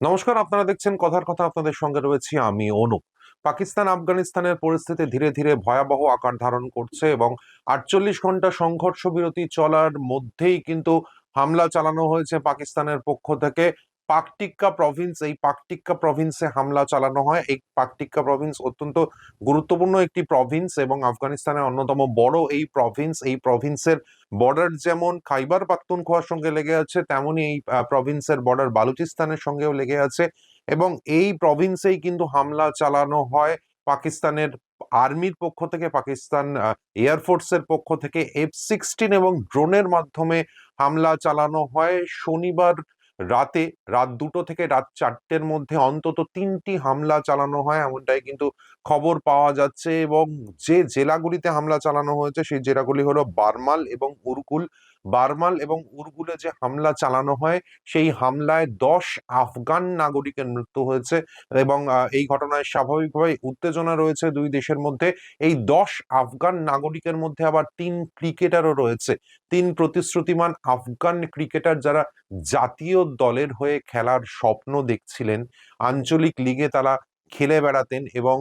নমস্কার, আপনারা দেখছেন কথার কথা। আপনাদের সঙ্গে রয়েছি আমি, অনুপ। পাকিস্তান, আফগানিস্তানের পরিস্থিতি ধীরে ধীরে ভয়াবহ আকার ধারণ করছে এবং আটচল্লিশ ঘণ্টা সংঘর্ষ বিরতি চলার মধ্যেই কিন্তু হামলা চালানো হয়েছে পাকিস্তানের পক্ষ থেকে। পাকটিক্কা প্রভিন্স এই পাকটিক্কা প্রভিন্সে হামলা চালানো হয়। এই পাকটিক্কা প্রভিন্স অত্যন্ত গুরুত্বপূর্ণ একটি প্রভিন্স এবং আফগানিস্তানের অন্যতম বড় এই প্রভিন্স এই প্রভিন্সের বর্ডার যেমন খাইবার পাখতুনখোয়ার সঙ্গে লেগে আছে তেমনই এই প্রভিন্সের বর্ডার বালুচিস্তানের সঙ্গেও লেগে আছে এবং এই প্রভিন্সেই কিন্তু হামলা চালানো হয় পাকিস্তানের আর্মির পক্ষ থেকে, পাকিস্তান এয়ারফোর্সের পক্ষ থেকে। এফ সিক্সটিন এবং ড্রোনের মাধ্যমে হামলা চালানো হয়। শনিবার রাতে রাত দুটো থেকে রাত চারটের মধ্যে অন্তত তিনটি হামলা চালানো হয়, এমনটাই কিন্তু খবর পাওয়া যাচ্ছে। এবং যে জেলাগুলিতে হামলা চালানো হয়েছে, সেই জেলাগুলি হলো বার্মাল এবং উরকুল। বারমাল এবং উরগুলে যে হামলা চালানো হয়, সেই হামলায় দশ আফগান নাগরিকের মৃত্যু হয়েছে এবং এই ঘটনায় স্বাভাবিকভাবে উত্তেজনা রয়েছে দুই দেশের মধ্যে। এই দশ আফগান নাগরিকের মধ্যে আবার তিন ক্রিকেটারও রয়েছে। তিন প্রতিশ্রুতিমান আফগান ক্রিকেটার যারা জাতীয় দলের হয়ে খেলার স্বপ্ন দেখছিলেন। আঞ্চলিক লিগে তারা খেলে বেড়াতেন এবং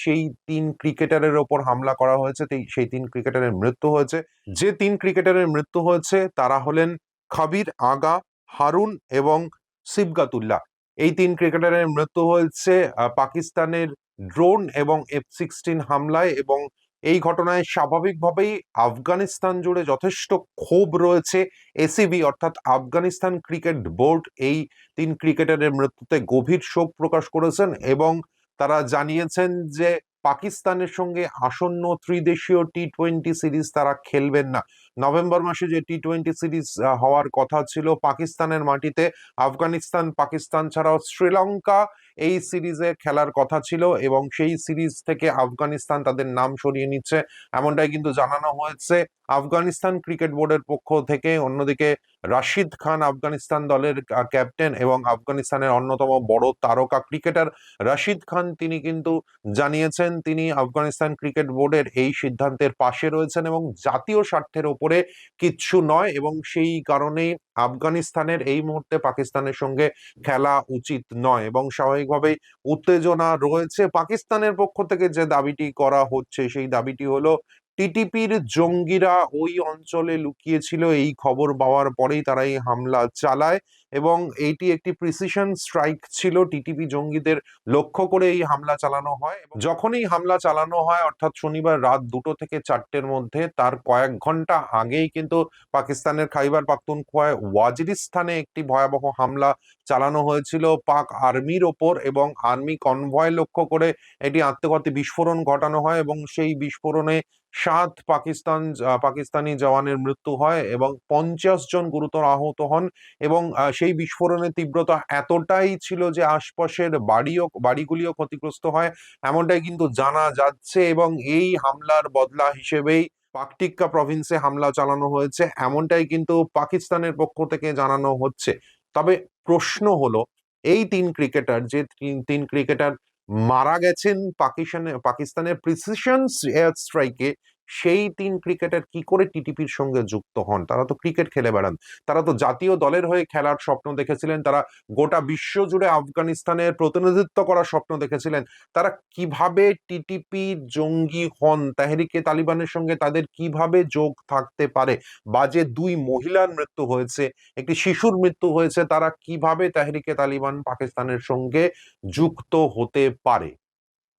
সেই তিন ক্রিকেটারের ওপর হামলা করা হয়েছে সেই তিন ক্রিকেটারের মৃত্যু হয়েছে। যে তিন ক্রিকেটারের মৃত্যু হয়েছে তারা হলেন খাবির আগা হারুন এবং সিবগাতুল্লাহ। এই তিন ক্রিকেটারের মৃত্যু হয়েছে পাকিস্তানের ড্রোন এবং এফ সিক্সটিন হামলায় এবং এই ঘটনায় স্বাভাবিকভাবেই আফগানিস্তান জুড়ে যথেষ্ট ক্ষোভ রয়েছে। এসিবি অর্থাৎ আফগানিস্তান ক্রিকেট বোর্ড এই তিন ক্রিকেটারের মৃত্যুতে গভীর শোক প্রকাশ করেছেন এবং তারা জানিয়েছেন যে পাকিস্তানের সঙ্গে আসন্ন ত্রিদেশীয় টি টোয়েন্টি সিরিজ তারা খেলবেন না। নভেম্বর মাসে যে টি টোয়েন্টি সিরিজ হওয়ার কথা ছিল পাকিস্তানের মাটিতে আফগানিস্তান পাকিস্তান ছাড়াও শ্রীলঙ্কা এই সিরিজে খেলার কথা ছিল এবং সেই সিরিজ থেকে আফগানিস্তান তাদের নাম সরিয়ে নিচ্ছে। এমনটাই কিন্তু জানানো হয়েছে। আফগানিস্তান ক্রিকেট বোর্ডের পক্ষ থেকে। অন্যদিকে রাশিদ খান আফগানিস্তান দলের ক্যাপ্টেন এবং আফগানিস্তানের অন্যতম বড় তারকা ক্রিকেটার রাশিদ খান তিনি কিন্তু জানিয়েছেন, তিনি আফগানিস্তান ক্রিকেট বোর্ডের এই সিদ্ধান্তের পাশে রয়েছেন এবং জাতীয় স্বার্থের ওপরে কিচ্ছু নয় এবং সেই কারণেই আফগানিস্তানের এই মুহূর্তে পাকিস্তানের সঙ্গে খেলা উচিত নয় এবং স্বাভাবিকভাবেই উত্তেজনা রয়েছে। পাকিস্তানের পক্ষ থেকে যে দাবিটি করা হচ্ছে, সেই দাবিটি হলো টিটিপির জঙ্গিরা ওই অঞ্চলে লুকিয়েছিল এই খবর পাওয়ার পরেই তারা এই হামলা চালায়। এবং এইটি একটি প্রিসিশন স্ট্রাইক ছিল টিটিপি জঙ্গিদের লক্ষ্য করে এই হামলা চালানো হয় এবং যখন এই হামলা চালানো হয়, অর্থাৎ শনিবার রাত দুটো থেকে চারটের মধ্যে, তার কয়েক ঘণ্টা আগেই কিন্তু পাকিস্তানের খাইবার পাখতুনখোয়ায় ওয়াজিরিস্তানে একটি ভয়াবহ হামলা চালানো হয়েছিল পাক আর্মির ওপর এবং আর্মি কনভয় লক্ষ্য করে এটি আত্মঘাতী বিস্ফোরণ ঘটানো হয় এবং সেই বিস্ফোরণে সাত পাকিস্তান পাকিস্তানি জওয়ানের মৃত্যু হয় এবং পঞ্চাশ জন গুরুতর আহত হন এবং সেই বিস্ফোরণের তীব্রতা এতটাই ছিল যে আশপাশের বাড়িও, বাড়িগুলিও ক্ষতিগ্রস্ত হয়, এমনটাই কিন্তু জানা যাচ্ছে এবং এই হামলার বদলা হিসেবেই পাকটিক্কা প্রভিন্সে হামলা চালানো হয়েছে, এমনটাই কিন্তু পাকিস্তানের পক্ষ থেকে জানানো হচ্ছে। তবে প্রশ্ন হলো, এই তিন ক্রিকেটার যে তিন- ক্রিকেটার মারা গেছেন পাকিস্তানের পাকিস্তানের প্রিসিশন এয়ার স্ট্রাইকে সেই তিন ক্রিকেটার কি করে টিটিপির সঙ্গে যুক্ত হন? তারা তো ক্রিকেট খেলে বেড়ান। তারা তো জাতীয় দলের হয়ে খেলার স্বপ্ন দেখেছিলেন। তারা গোটা বিশ্ব জুড়ে আফগানিস্তানের প্রতিনিধিত্ব করার স্বপ্ন দেখেছিলেন। তারা কীভাবে টিটিপি জঙ্গি হন? তেহরিকে তালিবানের সঙ্গে তাদের কীভাবে যোগ থাকতে পারে? বা যে দুই মহিলার মৃত্যু হয়েছে, একটি শিশুর মৃত্যু হয়েছে। তারা কীভাবে তেহরিকে তালিবান পাকিস্তানের সঙ্গে যুক্ত হতে পারে?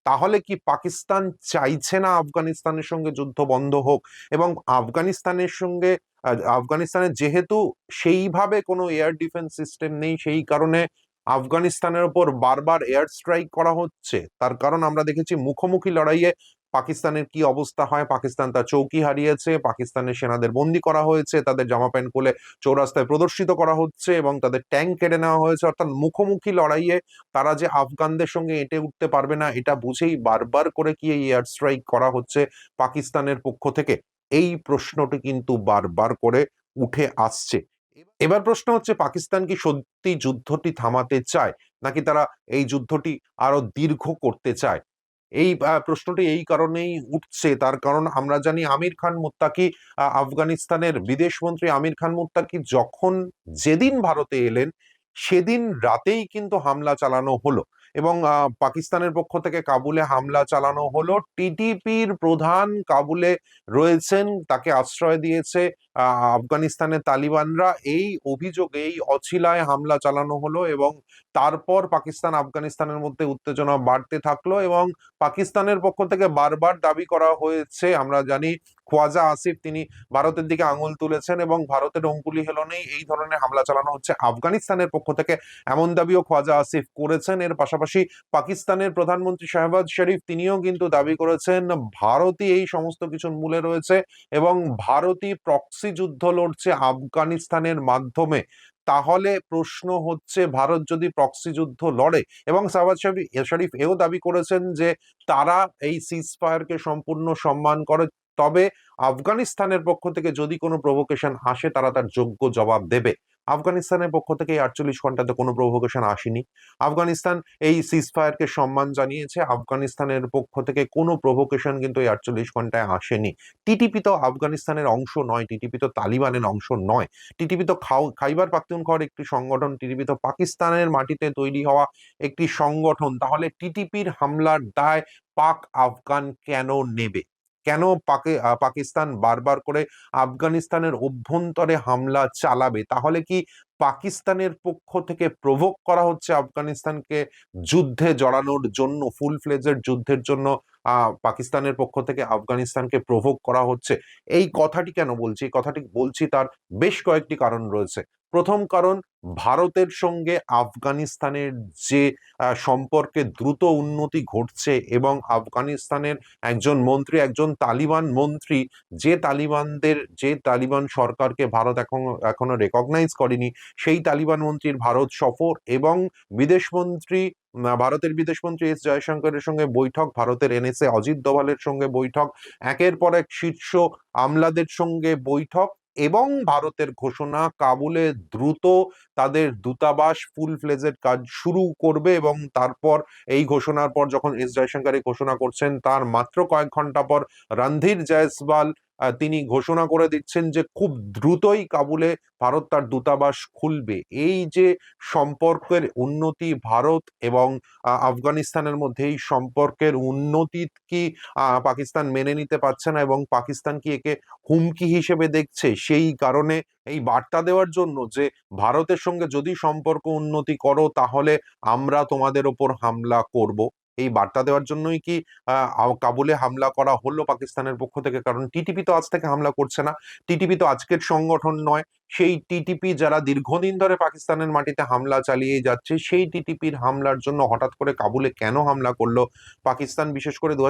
তাহলে কি পাকিস্তান চাইছে না আফগানিস্তানের সঙ্গে যুদ্ধ বন্ধ হোক? এবং আফগানিস্তানের সঙ্গে আফগানিস্তানে যেহেতু সেইভাবে কোনো এয়ার ডিফেন্স সিস্টেম নেই, সেই কারণে আফগানিস্তানের ওপর বারবার এয়ার স্ট্রাইক করা হচ্ছে, তার কারণ আমরা দেখেছি মুখোমুখি লড়াইয়ে পাকিস্তানের কি অবস্থা হয়? পাকিস্তান তার চৌকি হারিয়েছে, পাকিস্তানের সেনাদের বন্দি করা হয়েছে, তাদের জামা প্যান্ট খুলে চৌরাস্তায় প্রদর্শিত করা হচ্ছে এবং তাদের ট্যাঙ্ক কেড়ে নেওয়া হয়েছে। অর্থাৎ মুখোমুখি লড়াইয়ে তারা যে আফগানদের সঙ্গে এঁটে উঠতে পারবে না, এটা বুঝেই বারবার করে কি এই এয়ার স্ট্রাইক করা হচ্ছে পাকিস্তানের পক্ষ থেকে? এই প্রশ্নটি কিন্তু বারবার করে উঠে আসছে। এবার প্রশ্ন হচ্ছে, পাকিস্তান কি সত্যি যুদ্ধটি থামাতে চায়? নাকি তারা এই যুদ্ধটি আরও দীর্ঘ করতে চায়? এই প্রশ্নটি এই কারণেই উঠছে। তার কারণ আমরা জানি আমির খান মুত্তাকি আফগানিস্তানের বিদেশ মন্ত্রী আমির খান মুত্তাকি যখন যেদিন ভারতে এলেন, সেদিন রাতেই কিন্তু হামলা চালানো হলো এবং পাকিস্তানের পক্ষ থেকে কাবুলে হামলা চালানো হলো। টিটিপির প্রধান কাবুলে রয়েছেন, তাকে আশ্রয় দিয়েছে আফগানিস্তানের তালিবানরা এই অভিযোগে, এই অছিলায় হামলা চালানো হলো এবং তারপর পাকিস্তান আফগানিস্তানের মধ্যে উত্তেজনা বাড়তে থাকল এবং পাকিস্তানের পক্ষ থেকে বারবার দাবি করা হয়েছে, আমরা জানি খোয়াজা আসিফ তিনি ভারতের দিকে আঙুল তুলেছেন এবং ভারতের অঙ্গুলি হেলনেই এই ধরনের হামলা চালানো হচ্ছে। আফগানিস্তানের পক্ষ থেকে এমন দাবিও খোয়াজা আসিফ করেছেন। এর পাশাপাশি পাকিস্তানের প্রধানমন্ত্রী শাহবাজ শরীফ তিনিও কিন্তু দাবি করেছেন, ভারতই এই সমস্ত কিছুর মূলে রয়েছে এবং ভারতই প্রক্সি যুদ্ধ লড়ছে আফগানিস্তানের মাধ্যমে। তাহলে প্রশ্ন হচ্ছে, ভারত যদি প্রক্সি যুদ্ধ লড়ে, এবং শরীফ শরীফ এও দাবি করেছেন যে, তারা এই সিজ ফায়ারকে সম্পূর্ণ সম্মান করে, তবে আফগানিস্তানের পক্ষ থেকে যদি কোনো প্রভোকেশন আসে, তারা তার যোগ্য জবাব দেবে। আফগানিস্তানের পক্ষ থেকে এই আটচল্লিশ ঘন্টাতে কোনো প্রভোকেশন আসেনি। আফগানিস্তান এই সিজফায়ারকে সম্মান জানিয়েছে। আফগানিস্তানের পক্ষ থেকে কোনো প্রভোকেশন কিন্তু এই আটচল্লিশ ঘন্টায় আসেনি। টিটিপি তো আফগানিস্তানের অংশ নয়, টিটিপি তো তালিবানের অংশ নয়। টিটিপি তো খাও, খাইবার পাখতুনখোয়ার একটি সংগঠন, টিটিপি তো পাকিস্তানের মাটিতে তৈরি হওয়া একটি সংগঠন। তাহলে টিটিপির হামলার দায় পাক আফগান কেন নেবে? কেন পাকে পাকিস্তান বারবার করে আফগানিস্তানের অভ্যন্তরে হামলা চালাবে? তাহলে কি পাকিস্তানের পক্ষ থেকে প্রভোগ করা হচ্ছে আফগানিস্তানকে যুদ্ধে জড়ানোর জন্য ফুল ফ্লেজের যুদ্ধের জন্য পাকিস্তানের পক্ষ থেকে আফগানিস্তানকে প্রভোগ করা হচ্ছে? এই কথাটি কেন বলছি? এই কথাটি বলছি তার বেশ কয়েকটি কারণ রয়েছে। প্রথম কারণ, ভারতের সঙ্গে আফগানিস্তানের যে সম্পর্কে দ্রুত উন্নতি ঘটছে এবং আফগানিস্তানের একজন মন্ত্রী, একজন তালিবান মন্ত্রী, যে তালিবানদের, যে তালিবান সরকারকে ভারত এখন, এখনও রেকগনাইজ করেনি, সেই তালিবান মন্ত্রীর ভারত সফর এবং বিদেশমন্ত্রী ভারতের বিদেশমন্ত্রী এস জয়শঙ্করের সঙ্গে বৈঠক, ভারতের এনএসএ অজিত দোভালের সঙ্গে বৈঠক, একের পর এক শীর্ষ আমলাদের সঙ্গে বৈঠক এবং ভারতের ঘোষণা কাবুলে দ্রুত তাদের দূতাবাস ফুল ফ্লেজের কাজ শুরু করবে এবং তারপর এই ঘোষণার পর যখন এস জয়শঙ্কর ঘোষণা করছেন, তার মাত্র কয়েক ঘণ্টা পর রণধীর জয়সওয়াল তিনি ঘোষণা করে দিচ্ছেন যে খুব দ্রুতই কাবুলে ভারত তার দূতাবাস খুলবে। এই যে সম্পর্কের উন্নতি ভারত এবং আফগানিস্তানের মধ্যে এই সম্পর্কের উন্নতি কি পাকিস্তান মেনে নিতে পারছে না এবং পাকিস্তান কি একে হুমকি হিসেবে দেখছে সেই কারণে এই বার্তা দেওয়ার জন্য যে ভারতের সঙ্গে যদি সম্পর্ক উন্নতি করো তাহলে আমরা তোমাদের ওপর হামলা করব। এই বার্তা দেওয়ার জন্যই কি কাবুলে হামলা করা হলো পাকিস্তানের পক্ষ থেকে? কারণ টিটিপি তো আজ থেকে হামলা করছে না। টিটিপি তো আজকের সংগঠন নয়। সেই টিটিপি যারা দীর্ঘদিন ধরে পাকিস্তানের মাটিতে হামলা চালিয়ে যাচ্ছে, সেই টিটিপির হামলার জন্য হঠাৎ করে কাবুলে কেন হামলা করল? পাকিস্তান, বিশেষ করে দু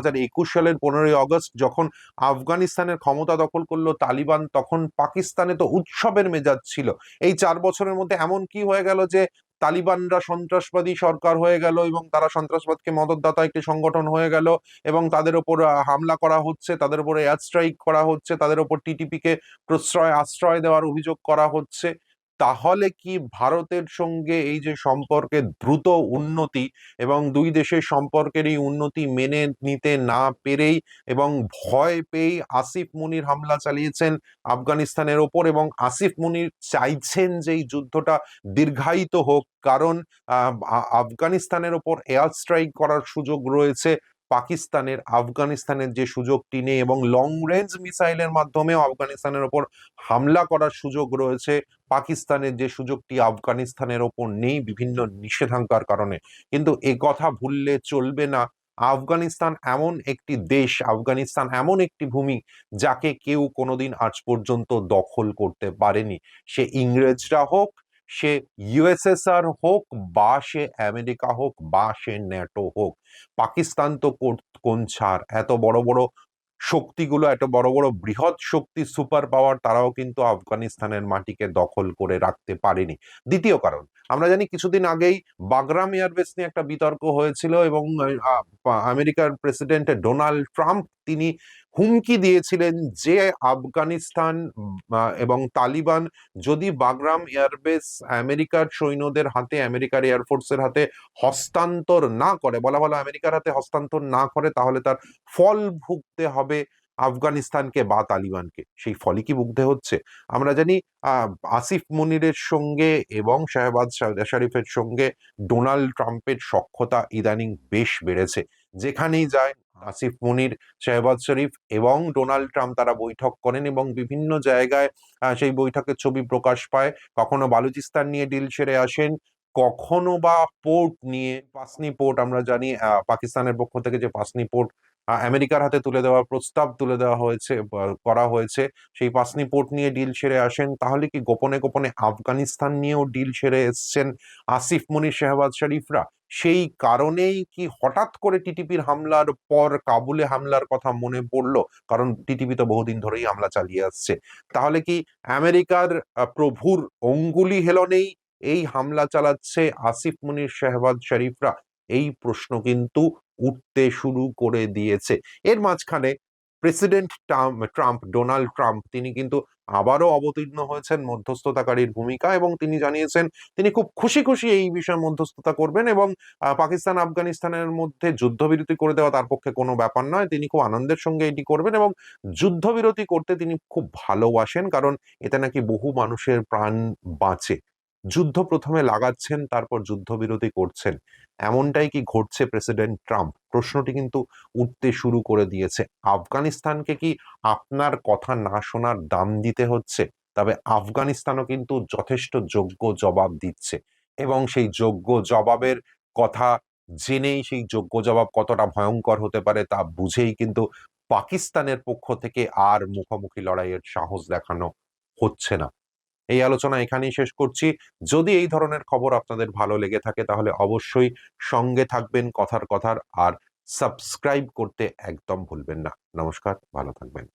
সালের পনেরোই আগস্ট যখন আফগানিস্তানের ক্ষমতা দখল করল তালিবান, তখন পাকিস্তানে তো উৎসবের মেজাজ ছিল। এই চার বছরের মধ্যে এমন কি হয়ে গেল যে তালিবানরা সন্ত্রাসবাদী সরকার হয়ে গেল এবং তারা সন্ত্রাসবাদকে মদতদাতা একটি সংগঠন হয়ে গেল এবং তাদের ওপর হামলা করা হচ্ছে, তাদের উপর এয়ার স্ট্রাইক করা হচ্ছে, তাদের ওপর টিটিপিকে প্রশ্রয়, আশ্রয় দেওয়ার অভিযোগ করা হচ্ছে। তাহলে কি ভারতের সঙ্গে এই যে সম্পর্কের দ্রুত উন্নতি এবং দুই দেশের সম্পর্কের এই উন্নতি মেনে নিতে না পেরেই এবং ভয় পেয়েই আসিফ মুনির হামলা চালিয়েছেন আফগানিস্তানের ওপর এবং আসিফ মুনির চাইছেন যে এই যুদ্ধটা দীর্ঘায়িত হোক, কারণ আফগানিস্তানের ওপর এয়ার স্ট্রাইক করার সুযোগ রয়েছে। পাকিস্তানের, আফগানিস্তানের যে সুযোগটি নেই এবং লং রেঞ্জ মিসাইলের মাধ্যমেও আফগানিস্তানের ওপর হামলা করার সুযোগ রয়েছে, পাকিস্তানের যে সুযোগটি আফগানিস্তানের ওপর নেই বিভিন্ন নিষেধাজ্ঞার কারণে। কিন্তু এ কথা ভুললে চলবে না। আফগানিস্তান এমন একটি দেশ, আফগানিস্তান এমন একটি ভূমি যাকে কেউ কোনোদিন আজ পর্যন্ত দখল করতে পারেনি। সে ইংরেজরা হোক সে ইউএসএসআর হোক, বা সে আমেরিকা হোক, বা সে ন্যাটো হোক, পাকিস্তান তো কোন ছাড়? এত বড় বড় শক্তিগুলো, এত বড় বড় বৃহৎ শক্তি সুপার পাওয়ার তারাও কিন্তু আফগানিস্তানের মাটিকে দখল করে রাখতে পারেনি। দ্বিতীয় কারণ, আমরা জানি কিছুদিন আগেই বাগরাম এয়ারবেস নিয়ে একটা বিতর্ক হয়েছিল এবং আমেরিকার প্রেসিডেন্ট ডোনাল্ড ট্রাম্প, তিনি হুমকি দিয়েছিলেন যে আফগানিস্তান এবং তালিবান যদি বাগরাম এয়ারবেস আমেরিকার সৈন্যদের হাতে, আমেরিকার এয়ারফোর্সের হাতে হস্তান্তর না করে, বলা ভালো আমেরিকার হাতে হস্তান্তর না করে, তাহলে তার ফল ভুগতে হবে আফগানিস্তানকে বা তালিবানকে। সেই ফলই কি মুগ্ধে হচ্ছে? আমরা জানি আসিফ মনিরের সঙ্গে এবং শাহবাজ শরীফের সঙ্গে ডোনাল্ড ট্রাম্পের সখ্যতা ইদানিং বেশ বেড়েছে। যেখানেই যায় আসিফ মনির, শেহবাজ শরীফ এবং ডোনাল্ড ট্রাম্প তারা বৈঠক করেন এবং বিভিন্ন জায়গায় সেই বৈঠকের ছবি প্রকাশ পায়। কখনো বালুচিস্তান নিয়ে ডিল সেরে আসেন, কখনো বা পোর্ট নিয়ে, পাসনি পোর্ট আমরা জানি পাকিস্তানের পক্ষ থেকে যে পাসনি পোর্ট আমেরিকার হাতে তুলে দেওয়ার প্রস্তাব তুলে দেওয়া হয়েছে করা হয়েছে, সেই পাসনি পোর্ট নিয়ে ডিল সেরে আসেন। তাহলে কি গোপনে গোপনে আফগানিস্তান নিয়েও ডিল সেরে এসছেন আসিফ মনির, শাহবাজ শরীফরা? সেই কারণেই কি হঠাৎ করে টিটিপির হামলার পর কাবুলে হামলার কথা মনে পড়ল? কারণ টিটিপি তো বহুদিন ধরেই হামলা চালিয়ে আসছে। তাহলে কি আমেরিকার প্রভুর অঙ্গুলি হেলনেই এই হামলা চালাচ্ছে আসিফ মনির শাহবাজ শরীফরা? এই প্রশ্ন কিন্তু উঠতে শুরু করে দিয়েছে। এর মাঝখানে প্রেসিডেন্ট ট্রাম্প, ডোনাল্ড ট্রাম্প, তিনি কিন্তু আবারও অবতীর্ণ হয়েছেন মধ্যস্থতাকারীর ভূমিকা এবং তিনি জানিয়েছেন তিনি খুব খুশি খুশি এই বিষয়ে মধ্যস্থতা করবেন এবং পাকিস্তান, আফগানিস্তানের মধ্যে যুদ্ধবিরতি করে দেওয়া তার পক্ষে কোনো ব্যাপার নয়। তিনি খুব আনন্দের সঙ্গে এটি করবেন এবং যুদ্ধবিরতি করতে তিনি খুব ভালোবাসেন, কারণ এতে নাকি বহু মানুষের প্রাণ বাঁচে। যুদ্ধ প্রথমে লাগাচ্ছেন, তারপর যুদ্ধবিরতি করছেন। এমনটাই কি ঘটছে প্রেসিডেন্ট ট্রাম্প? প্রশ্নটি কিন্তু উঠতে শুরু করে দিয়েছে। আফগানিস্তানকে কি আপনার কথা না শোনার দাম দিতে হচ্ছে? তবে আফগানিস্তানও কিন্তু যথেষ্ট যোগ্য জবাব দিচ্ছে। এবং সেই যোগ্য জবাবের কথা জেনেই সেই যোগ্য জবাব কতটা ভয়ঙ্কর হতে পারে তা বুঝেই কিন্তু পাকিস্তানের পক্ষ থেকে আর মুখোমুখি লড়াইয়ের সাহস দেখানো হচ্ছে না। এই আলোচনা এখানেই শেষ করছি। যদি এই ধরনের খবর আপনাদের ভালো লেগে থাকে, তাহলে অবশ্যই সঙ্গে থাকবেন কথার কথার, আর সাবস্ক্রাইব করতে একদম ভুলবেন না। নমস্কার, ভালো থাকবেন।